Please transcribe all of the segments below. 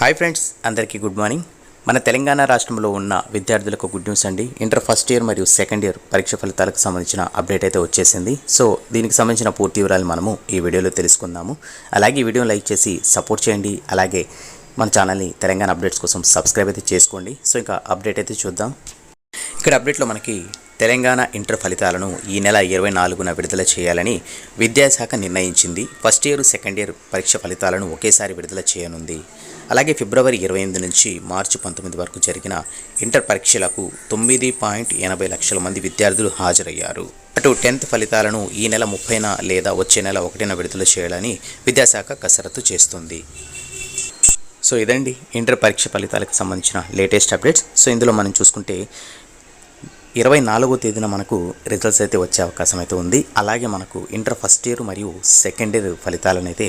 Hi friends అందరికీ good morning. మన తెలంగాణ రాష్ట్రంలో ఉన్న విద్యార్థులకు గుడ్ న్యూస్ అండి. ఇంటర్ ఫస్ట్ ఇయర్ మరియు సెకండ్ ఇయర్ పరీక్ష ఫలితాలకు సంబంధించిన అప్డేట్ అయితే వచ్చేసింది. సో దీనికి సంబంధించిన పూర్తి వివరాలు మనము ఈ వీడియోలో తెలుసుకుందాము. అలాగే ఈ వీడియోని లైక్ చేసి సపోర్ట్ చేయండి. అలాగే మన ఛానల్ని తెలంగాణ అప్డేట్స్ కోసం సబ్స్క్రైబ్ అయితే చేసుకోండి. సో ఇంకా అప్డేట్ అయితే చూద్దాం. ఇక్కడ అప్డేట్లో మనకి తెలంగాణ ఇంటర్ ఫలితాలను ఈ నెల ఇరవై నాలుగున విడుదల చేయాలని విద్యాశాఖ నిర్ణయించింది. ఫస్ట్ ఇయర్ సెకండ్ ఇయర్ పరీక్ష ఫలితాలను ఒకేసారి విడుదల చేయనుంది. అలాగే ఫిబ్రవరి ఇరవై ఎనిమిది నుంచి మార్చి పంతొమ్మిది వరకు జరిగిన ఇంటర్ పరీక్షలకు తొమ్మిది పాయింట్ ఎనభై లక్షల మంది విద్యార్థులు హాజరయ్యారు. అటు టెన్త్ ఫలితాలను ఈ నెల ముప్పైన లేదా వచ్చే నెల ఒకటిన విడుదల చేయాలని విద్యాశాఖ కసరత్తు చేస్తుంది. సో ఇదండి. ఇంటర్ పరీక్ష ఫలితాలకు సంబంధించిన లేటెస్ట్ అప్డేట్స్. సో ఇందులో మనం చూసుకుంటే ఇరవై నాలుగో తేదీన మనకు రిజల్ట్స్ అయితే వచ్చే అవకాశం అయితే ఉంది. అలాగే మనకు ఇంటర్ ఫస్ట్ ఇయర్ మరియు సెకండ్ ఇయర్ ఫలితాలను అయితే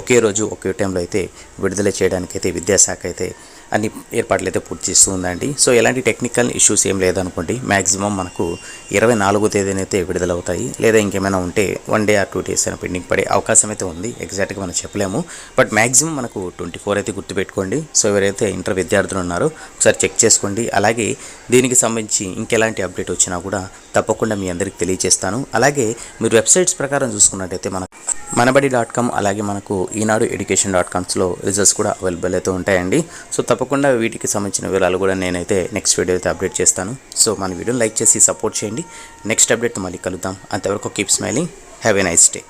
ఒకే రోజు ఒకే టైంలో అయితే విడుదల చేయడానికైతే విద్యాశాఖ అయితే అన్ని ఏర్పాట్లు అయితే పూర్తి చేస్తూ ఉందండి. సో ఎలాంటి టెక్నికల్ ఇష్యూస్ ఏం లేదనుకోండి మ్యాక్సిమం మనకు ఇరవై నాలుగో తేదీనైతే విడుదలవుతాయి. లేదా ఇంకేమైనా ఉంటే one day or two days అయినా పెండింగ్ పడే అవకాశం అయితే ఉంది ఎగ్జాక్ట్గా మనం చెప్పలేము. బట్ మ్యాక్సిమం మనకు ట్వంటీ ఫోర్ అయితే గుర్తుపెట్టుకోండి. సో ఎవరైతే ఇంటర్ విద్యార్థులు ఉన్నారో ఒకసారి చెక్ చేసుకోండి. అలాగే దీనికి సంబంధించి ఇంకెలాంటి అప్డేట్ వచ్చినా కూడా తప్పకుండా మీ అందరికి తెలియజేస్తాను. అలాగే మీరు వెబ్సైట్స్ ప్రకారం చూసుకున్నట్టయితే మన మనబడి డాట్ కామ్ అలాగే మనకు ఈనాడు ఎడ్యుకేషన్ డాట్ కామ్స్లో రిజల్ట్స్ కూడా అవైలబుల్ అయితే ఉంటాయండి. సో తప్పకుండా వీటికి సంబంధించిన వివరాలు కూడా నేనైతే నెక్స్ట్ వీడియో అయితే అప్డేట్ చేస్తాను. సో మన వీడియోని లైక్ చేసి సపోర్ట్ చేయండి. నెక్స్ట్ అప్డేట్ మళ్ళీ కలుద్దాం. అంతవరకు keep smiling have a nice day